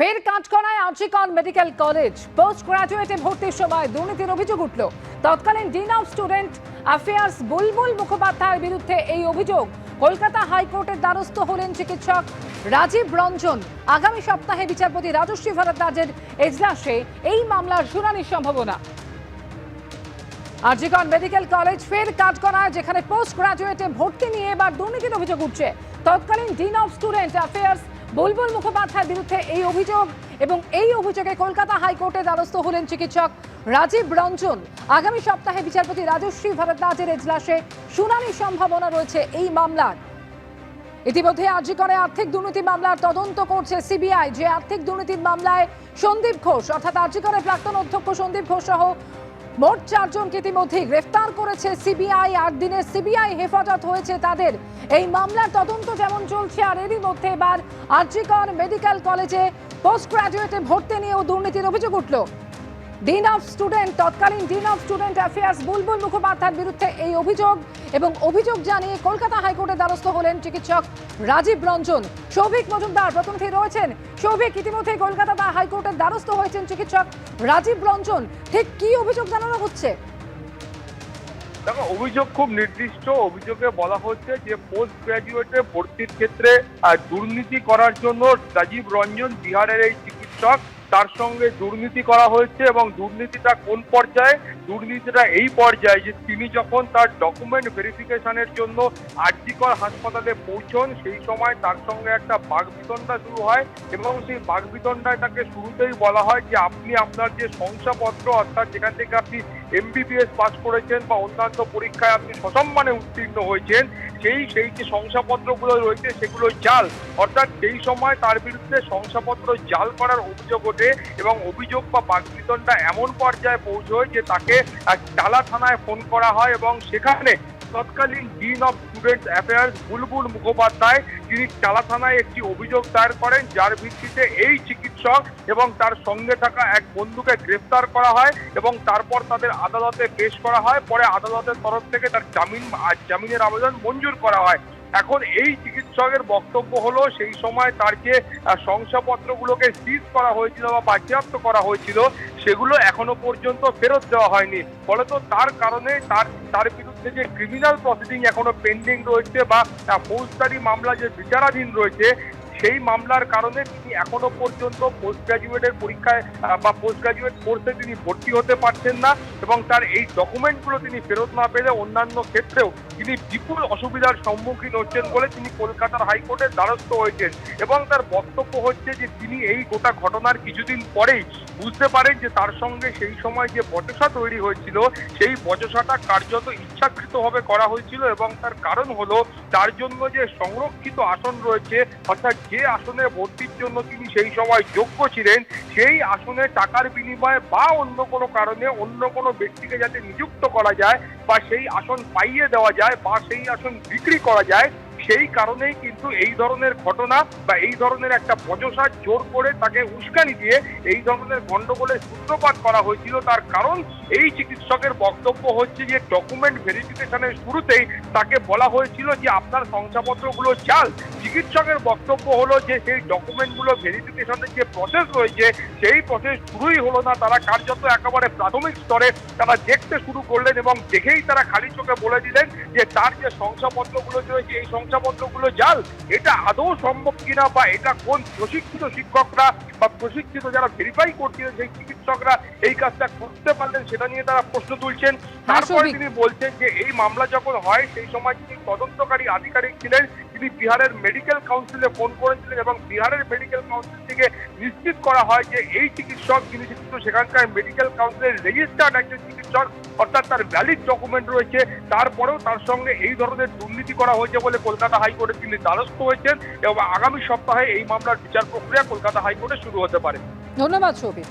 ফের কাঁচকড়ায় আর্জিকন মেডিকেল কলেজ। পোস্ট গ্রাজুয়েটে ভর্তির সময় দুর্নীতির অভিযোগ উঠল। তৎকালীন dean of student affairs Bulbul মুখোপাধ্যায়ের বিরুদ্ধে এই অভিযোগ। কলকাতা হাইকোর্টের দ্বারস্থ হলেন চিকিৎসক রাজীব রঞ্জন। আগামী সপ্তাহে বিচারপতি রাজশ্রী ভরদ্বাজের এজলাসে এই মামলার শুনানির সম্ভাবনা। আরজিকন মেডিকেল কলেজ ফের কাজকরায় যেখানে পোস্ট গ্রাজুয়েটে ভর্তি নিয়ে এবার দুর্নীতির অভিযোগ উঠছে। তৎকালীন dean of student affairs Bulbul মুখোপাধ্যায়ের বিরুদ্ধে এই অভিযোগ এবং এই অভিযোগে কলকাতা হাইকোর্টে দ্বারস্থ হলেন চিকিৎসক রাজীব রঞ্জন। আগামী সপ্তাহে বিচারপতি রাজশ্রী ভরদ্বাজের এজলাসে শুনানির সম্ভাবনা রয়েছে এই মামলার। ইতিমধ্যে আর্জিকরে আর্থিক দুর্নীতি মামলার তদন্ত করছে সিবিআই, যে আর্থিক দুর্নীতির মামলায় সন্দীপ ঘোষ, অর্থাৎ আর্জিকরের প্রাক্তন অধ্যক্ষ সন্দীপ ঘোষ সহ মোট চারজনকে ইতিমধ্যেই গ্রেফতার করেছে সিবিআই। আট দিনের সিবিআই হেফাজত হয়েছে তাদের। এই মামলার তদন্ত যেমন চলছে আর এরই মধ্যে এবার আর্জিকর মেডিকেল কলেজে পোস্ট গ্রাজুয়েটে ভর্তি নিয়েও দুর্নীতির অভিযোগ উঠল। ডিন অফ স্টুডেন্ট তৎকালীন dean of student affairs Bulbul মুখোপাধ্যায়ের বিরুদ্ধে এই অভিযোগ এবং অভিযোগ জানিয়ে কলকাতা হাইকোর্টের দ্বারস্থ হলেন চিকিৎসক রাজীব রঞ্জন। সৌভিক মজুমদার প্রতিনিধি রয়েছেন। সৌভিক ইতিমধ্যে কলকাতা হাইকোর্টের দ্বারস্থ হয়েছেন চিকিৎসক রাজীব রঞ্জন। ঠিক কি অভিযোগ জানানো হচ্ছে? দেখো, অভিযোগ খুব নির্দিষ্ট। অভিযোগে বলা হচ্ছে যে পোস্ট গ্রাজুয়েটে ভর্তির ক্ষেত্রে দুর্নীতি করার জন্য রাজীব রঞ্জন বিহারের এই চিকিৎসক তার সঙ্গে দুর্নীতি করা হয়েছে এবং দুর্নীতিটা কোন পর্যায়ে? দুর্নীতিটা এই পর্যায়ে যে তিনি যখন তার ডকুমেন্ট ভেরিফিকেশনের জন্য আর্জিকর হাসপাতালে পৌঁছন, সেই সময় তার সঙ্গে একটা বাগবিতণ্ডা শুরু হয় এবং সেই বাগবিতণ্ডায় তাকে শুরুতেই বলা হয় যে আপনি আপনার যে শংসাপত্র, অর্থাৎ যেখান থেকে আপনি এমবিবিএস পাস করেছেন বা অন্যান্য পরীক্ষায় আপনি সসম্মানে উত্তীর্ণ হয়েছেন সেই সেই যে শংসাপত্রগুলো রয়েছে সেগুলো জাল। অর্থাৎ সেই সময় তার বিরুদ্ধে শংসাপত্র জাল করার অভিযোগ ওঠে এবং অভিযোগ বা বাকবিতণ্ডা এমন পর্যায়ে পৌঁছয় যে তাকে টালা থানায় ফোন করা হয় এবং সেখানে তৎকালীন dean of student affairs Bulbul Mukhopadhyay তিনি টালা থানায় একটি অভিযোগ দায়ের করেন, যার ভিত্তিতে এই চিকিৎসক এবং তার সঙ্গে থাকা এক বন্ধুকে গ্রেফতার করা হয় এবং তারপর তাদের আদালতে পেশ করা হয়। পরে আদালতের তরফ থেকে তার জামিন জামিনের আবেদন মঞ্জুর করা হয়। এখন এই চিকিৎসকের বক্তব্য হলো, সেই সময় তার যে শংসাপত্রগুলোকে সিজ করা হয়েছিল বা বাজেয়াপ্ত করা হয়েছিল, সেগুলো এখনও পর্যন্ত ফেরত দেওয়া হয়নি। ফলে তো তার কারণে তার তার যে ক্রিমিনাল প্রসিডিং এখনও পেন্ডিং রয়েছে বা ফৌজদারি মামলা যে বিচারাধীন রয়েছে সেই মামলার কারণে তিনি এখনও পর্যন্ত পোস্ট গ্রাজুয়েটের পরীক্ষায় বা পোস্ট গ্রাজুয়েট কোর্সে তিনি ভর্তি হতে পারছেন না এবং তার এই ডকুমেন্টগুলো তিনি ফেরত না পেলে অন্যান্য ক্ষেত্রেও তিনি বিপুল অসুবিধার সম্মুখীন হচ্ছেন বলে তিনি কলকাতার হাইকোর্টের দ্বারস্থ হয়েছেন এবং তার বক্তব্য হচ্ছে যে তিনি এই গোটা ঘটনার কিছুদিন পরেই বুঝতে পারেন যে তার সঙ্গে সেই সময় যে বচসা তৈরি হয়েছিল, সেই বচসাটা কার্যত ইচ্ছাকৃতভাবে করা হয়েছিল এবং তার কারণ হলো তার জন্য যে সংরক্ষিত আসন রয়েছে, অর্থাৎ যে আসনে ভর্তির জন্য তিনি সেই সময় যোগ্য ছিলেন, সেই আসনে টাকার বিনিময়ে বা অন্য কোনো কারণে অন্য কোনো ব্যক্তিকে যাতে নিযুক্ত করা যায় বা সেই আসন পাইয়ে দেওয়া যায় বা সেই আসন বিক্রি করা যায় সেই কারণেই কিন্তু এই ধরনের ঘটনা বা এই ধরনের একটা বজসার জোর করে তাকে উস্কানি দিয়ে এই ধরনের গন্ডগোলের সূত্রপাত করা হয়েছিল। তার কারণ এই চিকিৎসকের বক্তব্য হচ্ছে যে ডকুমেন্ট ভেরিফিকেশনের শুরুতেই তাকে বলা হয়েছিল যে, আপনার শংসাপত্রগুলো চাল। চিকিৎসকের বক্তব্য হলো যে, সেই ডকুমেন্টগুলো ভেরিফিকেশনের যে প্রসেস রয়েছে, সেই প্রসেস শুরুই হলো না। তারা কার্যত একেবারে প্রাথমিক স্তরে তারা দেখতে শুরু করলেন এবং দেখেই তারা খালি চোখে বলে দিলেন যে, তার যে শংসাপত্রগুলো রয়েছে, এই শংসাপত্রগুলো জাল এটা আদৌ সম্ভব কিনা বা এটা কোন প্রশিক্ষিত শিক্ষকরা বা প্রশিক্ষিত যারা ভেরিফাই করছিলেন সেই চিকিৎসকরা এই কাজটা করতে পারলেন সেটা নিয়ে তারা প্রশ্ন তুলছেন। তারপরে তিনি বলছেন যে এই মামলা যখন হয় সেই সময় তিনি তদন্তকারী আধিকারিক ছিলেন। তিনি বিহারের মেডিকেল কাউন্সিলে ফোন করেছিলেন এবং বিহারের মেডিকেল কাউন্সিল থেকে নিশ্চিত করা হয় যে এই চিকিৎসক যিনি কিন্তু সেখানকার মেডিকেল কাউন্সিলের রেজিস্টার্ড একজন চিকিৎসক, অর্থাৎ তার ভ্যালিড ডকুমেন্ট রয়েছে, তারপরেও তার সঙ্গে এই ধরনের দুর্নীতি করা হয়েছে বলে কলকাতা হাইকোর্টে তিনি দ্বারস্থ হয়েছেন এবং আগামী সপ্তাহে এই মামলার বিচার প্রক্রিয়া কলকাতা হাইকোর্টে শুরু হতে পারে। ধন্যবাদ, সৌভিক।